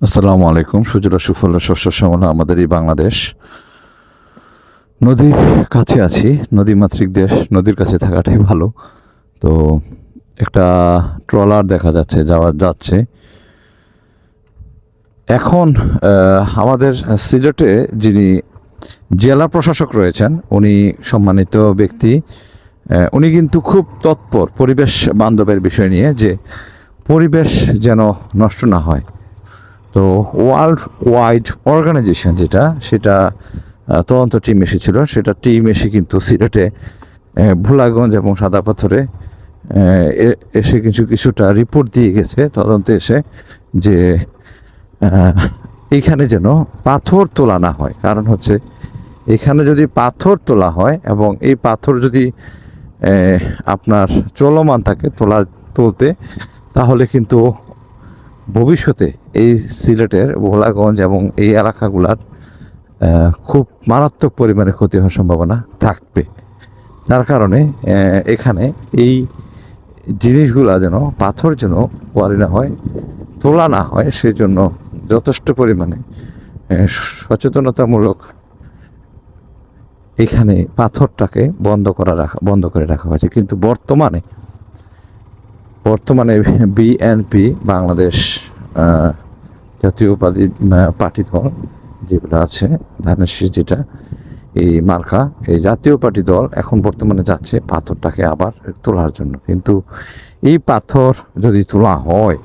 আসসালামু আলাইকুম। সুজলা সুফলা শস্য শ্যামলা আমাদের এই বাংলাদেশ। নদীর কাছে আছি, নদী মাতৃক দেশ, নদীর কাছে থাকাটাই ভালো। তো একটা ট্রলার দেখা যাচ্ছে, যাওয়া যাচ্ছে। এখন আমাদের সিলেটে যিনি জেলা প্রশাসক রয়েছেন, উনি সম্মানিত ব্যক্তি উনি কিন্তু খুব তৎপর পরিবেশ বান্ধবের বিষয় নিয়ে যে পরিবেশ যেন নষ্ট না হয়। তো ওয়ার্ল্ড ওয়াইড অর্গানাইজেশন যেটা সেটা তদন্ত টিম এসেছিল। সেটা টিম এসে কিন্তু সিলেটে ভোলাগঞ্জ এবং সাদা পাথরে এসে কিছু কিছুটা রিপোর্ট দিয়ে গেছে তদন্তে এসে যে আহ, এইখানে যেন পাথর তোলা না হয়। কারণ হচ্ছে এখানে যদি পাথর তোলা হয় এবং এই পাথর যদি আপনার চলমান থাকে তোলা তুলতে তাহলে কিন্তু ভবিষ্যতে এই সিলেটের ভোলাগঞ্জ এবং এই এলাকাগুলার খুব মারাত্মক পরিমাণে ক্ষতি হওয়ার সম্ভাবনা থাকবে। যার কারণে এখানে এই জিনিসগুলা যেন, পাথর যেন কোয়ারি না হয়, তোলা না হয়, সেজন্য যথেষ্ট পরিমাণে সচেতনতামূলক এখানে পাথরটাকে বন্ধ করা রাখা, বন্ধ করে রাখা হয়েছে। কিন্তু বর্তমানে বর্তমানে বিএনপি বাংলাদেশ জাতীয় পার্টি পার্টি দল যেগুলো আছে, ধানের শীষ যেটা, এই মার্কা, এই জাতীয় পার্টি দল এখন বর্তমানে যাচ্ছে পাথরটাকে আবার তোলার জন্য। কিন্তু এই পাথর যদি তোলা হয়,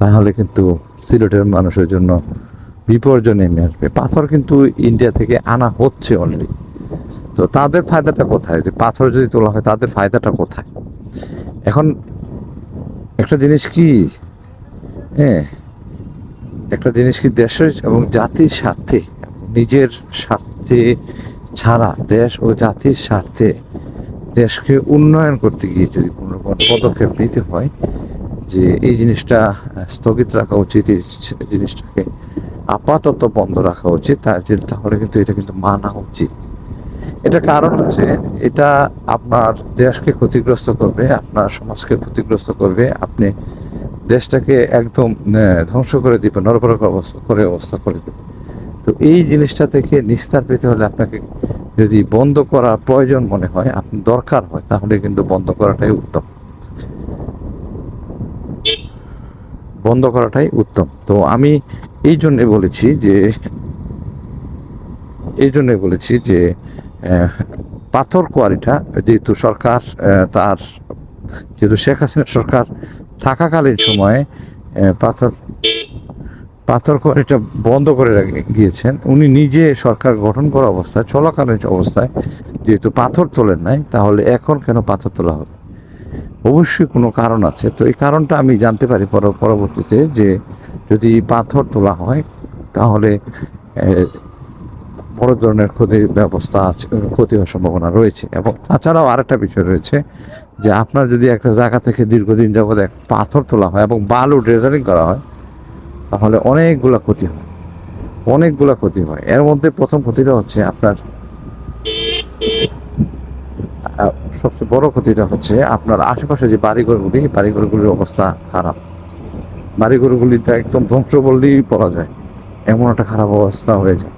তাহলে কিন্তু সিলেটের মানুষের জন্য বিপর্যয় নেমে আসবে। পাথর কিন্তু ইন্ডিয়া থেকে আনা হচ্ছে অলরেডি তো তাদের ফায়দাটা কোথায়? যে পাথর যদি তোলা হয়, তাদের ফায়দাটা কোথায়? এখন একটা জিনিস কি? হ্যাঁ একটা জিনিস কি দেশের এবং জাতির স্বার্থে, নিজের স্বার্থে ছাড়া দেশ ও জাতির স্বার্থে দেশকে উন্নয়ন করতে গিয়ে যদি কোনো রকম পদক্ষেপ নিতে হয়, যে এই জিনিসটা স্থগিত রাখা উচিত, এই জিনিসটাকে আপাতত বন্ধ রাখা উচিত, তার তাহলে কিন্তু এটা কিন্তু মানা উচিত। এটা কারণ হচ্ছে এটা আপনার দেশকে ক্ষতিগ্রস্ত করবে, আপনার সমাজকে ক্ষতিগ্রস্ত করবে, আপনি দেশটাকে একদম ধ্বংস করে দিবে নরবরক অবস্থা করে অবস্থা করে দেবে তো এই জিনিসটা থেকে নিস্তার পেতে হলে আপনাকে যদি বন্ধ করার প্রয়োজন মনে হয়, আপনি দরকার হয়, তাহলে কিন্তু বন্ধ করাটাই উত্তম। বন্ধ করাটাই উত্তম। তো আমি এই জন্যে বলেছি যে, এই জন্যে বলেছি যে পাথর কোয়ারিটা, যেহেতু সরকার তার, যেহেতু শেখ হাসিনা সরকার থাকাকালীন সময়ে পাথর পাথর কোয়ারিটা বন্ধ করে গিয়েছেন, উনি নিজে সরকার গঠন করা অবস্থায়, চলাকালীন অবস্থায় যেহেতু পাথর তোলেন নাই, তাহলে এখন কেন পাথর তোলা হবে? অবশ্যই কোনো কারণ আছে, তো এই কারণটা আমি জানতে পারি পর- পরবর্তীতে যে যদি পাথর তোলা হয়, তাহলে বড় ধরনের ক্ষতির ব্যবস্থা আছে ক্ষতি হওয়ার সম্ভাবনা রয়েছে। এবং তাছাড়াও আরেকটা বিষয় রয়েছে যে আপনার যদি একটা জায়গা থেকে দীর্ঘদিন যাবত এক পাথর তোলা হয় এবং বালু ড্রেজারিং করা হয়, তাহলে অনেকগুলো ক্ষতি হয়। অনেকগুলো ক্ষতি হয়। এর মধ্যে প্রথম ক্ষতিটা হচ্ছে আপনার সবচেয়ে বড় ক্ষতিটা হচ্ছে আপনার আশেপাশে যে বাড়িঘরগুলি বাড়িঘরগুলির অবস্থা খারাপ। বাড়িঘরগুলিতে একদম ধ্বংস বললেই বলা যায়। এমন একটা খারাপ অবস্থা হয়ে যায়।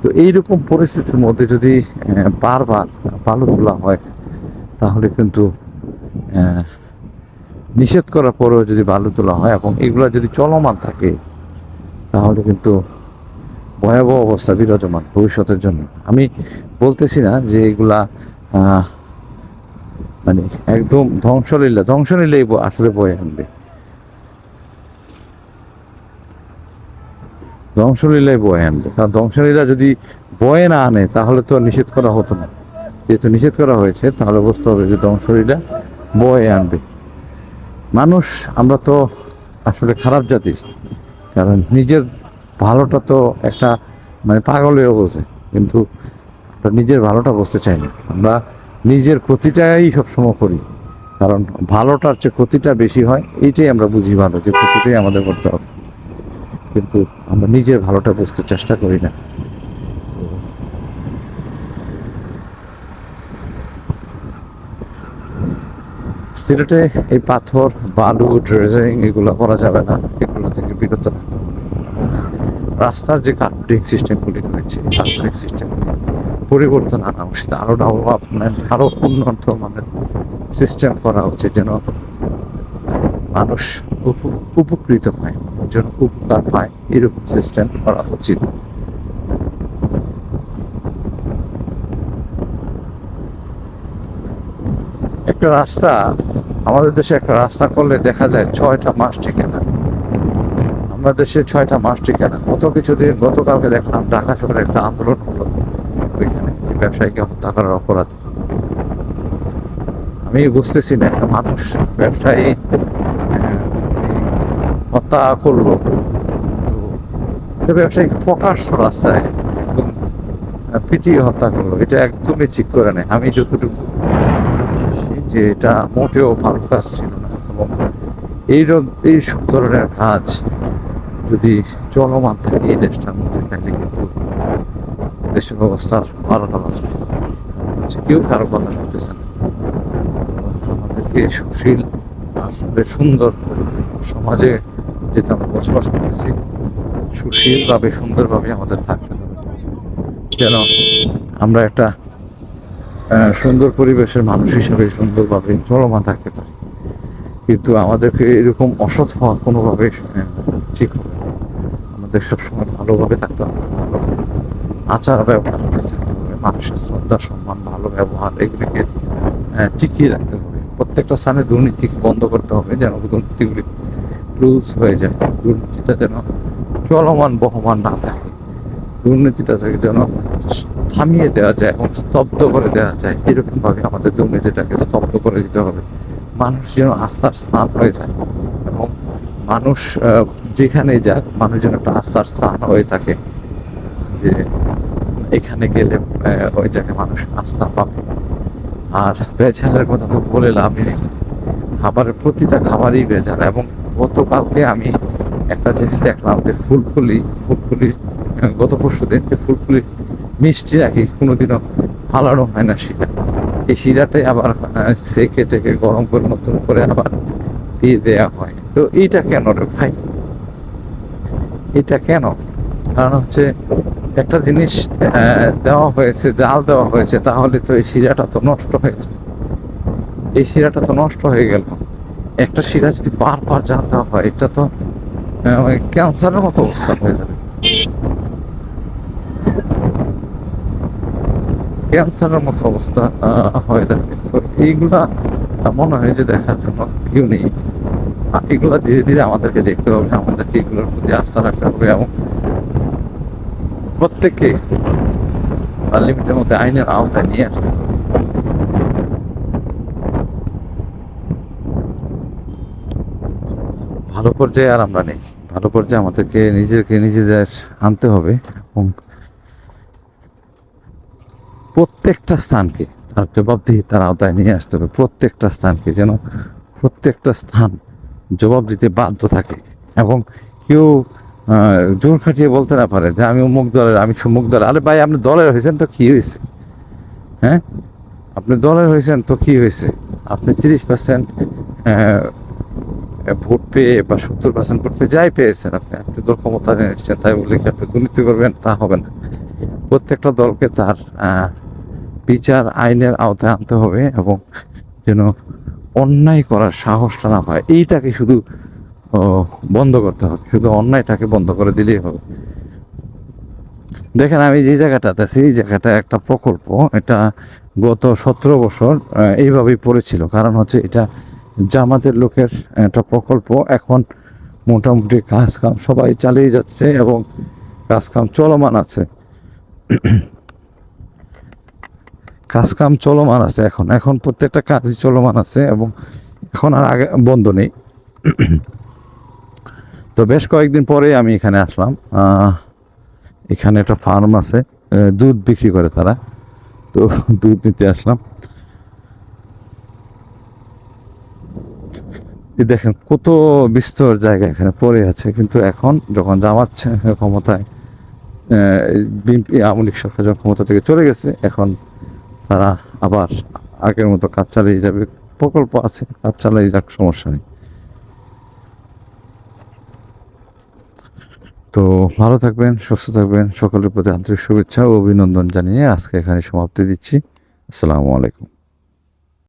তো এইরকম পরিস্থিতির মধ্যে যদি বারবার বালু তোলা হয়, তাহলে কিন্তু নিষেধ করার পরেও যদি বালু তোলা হয়, এবং এগুলো যদি চলমান থাকে, তাহলে কিন্তু ভয়াবহ অবস্থা, বিরাজমান ভবিষ্যতের জন্য। আমি বলতেছি না যে এগুলা মানে একদম ধ্বংসলীলা, ধ্বংসলীলাই আসলে বয়ে আনবে। ধ্বংসলীলাই বয়ে আনবে। কারণ ধ্বংসলীলা যদি বয়ে না আনে, তাহলে তো নিষেধ করা হতো না। যেহেতু নিষেধ করা হয়েছে, তাহলে বুঝতে হবে যে ধ্বংসলীলা বয়ে আনবে। মানুষ, আমরা তো আসলে খারাপ জাতি, কারণ নিজের ভালোটা তো একটা মানে পাগলের বোঝে, কিন্তু নিজের ভালোটা বুঝতে চাই না। আমরা নিজের ক্ষতিটাই সবসময় করি, কারণ ভালোটার চেয়ে ক্ষতিটা বেশি হয়, এইটাই আমরা বুঝি ভালো, যে ক্ষতিটাই আমাদের করতে হবে। কিন্তু আমরা নিজের ভালোটা বুঝতে চেষ্টা করি না। সিলেটে এই পাথর, বালু, ড্রেজিং এগুলো করা যাবে না। এগুলো থেকে বিরত রাখতে রাস্তার যে কার্পেটিং সিস্টেমগুলি রয়েছে কার্পেটিং সিস্টেমগুলি পরিবর্তন আনা উচিত। আরও ডেভেলপ আরও উন্নত মানের সিস্টেম করা উচিত যেন মানুষ উপ- উপকৃত হয়। যেন উপকার পায়, এরকম সিস্টেম করা উচিত। একটা রাস্তা, আমাদের দেশে একটা রাস্তা করলে দেখা যায় ছয়টা মাস টিকে না। আমরা দেশে ছয়টা মাস টিকে না। গত কিছুদিন, গতকালকে দেখলাম ঢাকা শহরে একটা আন্দোলন হলো। ওইখানে ব্যবসায়ীকে হত্যা করার অপরাধ। আমি বুঝতেছি না, একটা মানুষ ব্যবসায়ী হত্যা করল তো এটা ব্যবসায়ী প্রকাশ্য রাস্তায় একদম পিটিয়ে হত্যা করল। এটা একদমই ঠিক করে নেয়। আমি যতটুকু যে এটা মোটেও ভালো কাজ ছিল না এবং এই এই সব ধরনের কাজ যদি চলমান থাকে এই দেশটার মধ্যে, তাহলে কিন্তু দেশের অবস্থার বারোটা বাজে হচ্ছে কেউ কারও কথা শুনতেছে না। তো আমাদেরকে সুশীল আসলে সুন্দর সমাজে যেটা আমরা বসবাস করতেছি, সুশীলভাবে, সুন্দরভাবে আমাদের থাকতে হবে। যেন আমরা একটা সুন্দর পরিবেশের মানুষ হিসেবে সুন্দরভাবে চলমান থাকতে পারি। কিন্তু আমাদেরকে এরকম অসৎ হওয়া কোনোভাবে ঠিক হবে আমাদের সবসময় ভালোভাবে থাকতে হবে, ভালো আচার ব্যবহার থাকতে হবে, মানুষের শ্রদ্ধা, সম্মান, ভালো ব্যবহার, এগুলিকে টিকিয়ে রাখতে হবে। প্রত্যেকটা স্থানে দুর্নীতিকে বন্ধ করতে হবে, যেন দুর্নীতিগুলি লুজ হয়ে যায়। দুর্নীতিটা যেন চলমান বহমান না থাকে। দুর্নীতিটা থেকে যেন থামিয়ে দেওয়া যায় এবং স্তব্ধ করে দেওয়া যায়, এরকমভাবে আমাদের দুর্নীতিটাকে স্তব্ধ করে দিতে হবে। মানুষ যেন আস্থার স্থান হয়ে যায় এবং মানুষ যেখানে যাক, মানুষ যেন একটা আস্থার স্থান হয়ে থাকে, যে এখানে গেলে ওই জায়গায় মানুষ আস্থা পাবে। আর ভেজালের কথা তো বলে লাভ নেই খাবারের প্রতিটা খাবারই ভেজাল এবং গতকালকে আমি একটা জিনিস দেখলাম যে ফুলফুলি ফুলফুলি গত পরশু দিন যে ফুলফুলি মিষ্টি রাখি কোনোদিনও ফালানো হয় না শিরা। এই শিরাটাই আবার সেকে টেকে গরম করে নতুন করে আবার দিয়ে দেওয়া হয়। তো এইটা কেন রে ভাই? এটা কেন? কারণ হচ্ছে একটা জিনিস দেওয়া হয়েছে, জাল দেওয়া হয়েছে, তাহলে তো এই শিরাটা তো নষ্ট হয়ে এই শিরাটা তো নষ্ট হয়ে গেল। একটা শিরা যদি বারবার জাল দেওয়া হয়, এটা তো ক্যান্সারের মতো অবস্থা হয়ে যাবে। ক্যান্সারের মতো অবস্থা হয়ে যাবে। তো এইগুলা মনে হয় যে দেখার জন্য কেউ নেই। এগুলা ধীরে ধীরে আমাদেরকে দেখতে হবে, আমাদেরকে এগুলোর প্রতি আস্থা রাখতে হবে এবং প্রত্যেককে লিমিটের মধ্যে আইনের আওতায় নিয়ে আসতে হবে। ভালো পর্যায়ে আর আমরা নেই। ভালো পর্যায়ে আমাদেরকে নিজেকে নিজেদের আনতে হবে এবং প্রত্যেকটা স্থানকে তার জবাবদিহি তার আওতায় নিয়ে আসতে হবে। প্রত্যেকটা স্থানকে যেন প্রত্যেকটা স্থান জবাব দিতে বাধ্য থাকে এবং কেউ জোর খাটিয়ে বলতে না পারে যে, আমি অমুক দলের, আমি সুমুক দলের। আরে ভাই, আপনি দলের হয়েছেন তো কি হয়েছে? হ্যাঁ? আপনি দলের হয়েছেন তো কি হয়েছে? আপনি তিরিশ পার্সেন্ট ভোট পেয়ে বা সত্তর পার্সেন্ট ভোট পেয়ে যাই পেয়েছেন আপনি আপনি দল ক্ষমতা এসেছেন, তাই বলে কি আপনি দুর্নীতি করবেন? তা হবে না। প্রত্যেকটা দলকে তার বিচার আইনের আওতায় আনতে হবে এবং যেন অন্যায় করার সাহসটা না পায়। এইটাকে শুধু বন্ধ করতে হবে। শুধু অন্যায়টাকে বন্ধ করে দিলেই হবে। দেখেন, আমি যে জায়গাটাতে আছি, এই জায়গাটা একটা প্রকল্প। এটা গত সতেরো বছর এইভাবেই পড়েছিল। কারণ হচ্ছে এটা জামাতের লোকের একটা প্রকল্প। এখন মোটামুটি কাজ কাম সবাই চালিয়ে যাচ্ছে এবং কাজ কাম চলমান আছে। কাজ কাম চলমান আছে এখন। এখন প্রত্যেকটা কাজই চলমান আছে এবং এখন আর আগে বন্ধ নেই। তো বেশ কয়েকদিন পরে আমি এখানে আসলাম। এখানে একটা ফার্ম আছে দুধ বিক্রি করে তারা। তো দুধ নিতে আসলাম। এই দেখেন কত বিস্তর জায়গা এখানে পড়ে আছে, কিন্তু এখন যখন জামাচ্ছে ক্ষমতায় বিএনপি, আওয়ামী লীগ সরকার যখন ক্ষমতা থেকে চলে গেছে, এখন তারা আবার আগের মতো কাজ চালিয়ে যাবে। প্রকল্প আছে, কাজ চালিয়ে যাক, সমস্যা নেই। তো ভালো থাকবেন, সুস্থ থাকবেন, সকলের প্রতি আন্তরিক শুভেচ্ছা ও অভিনন্দন জানিয়ে আজকে এখানে সমাপ্তি দিচ্ছি। আসসালামু আলাইকুম।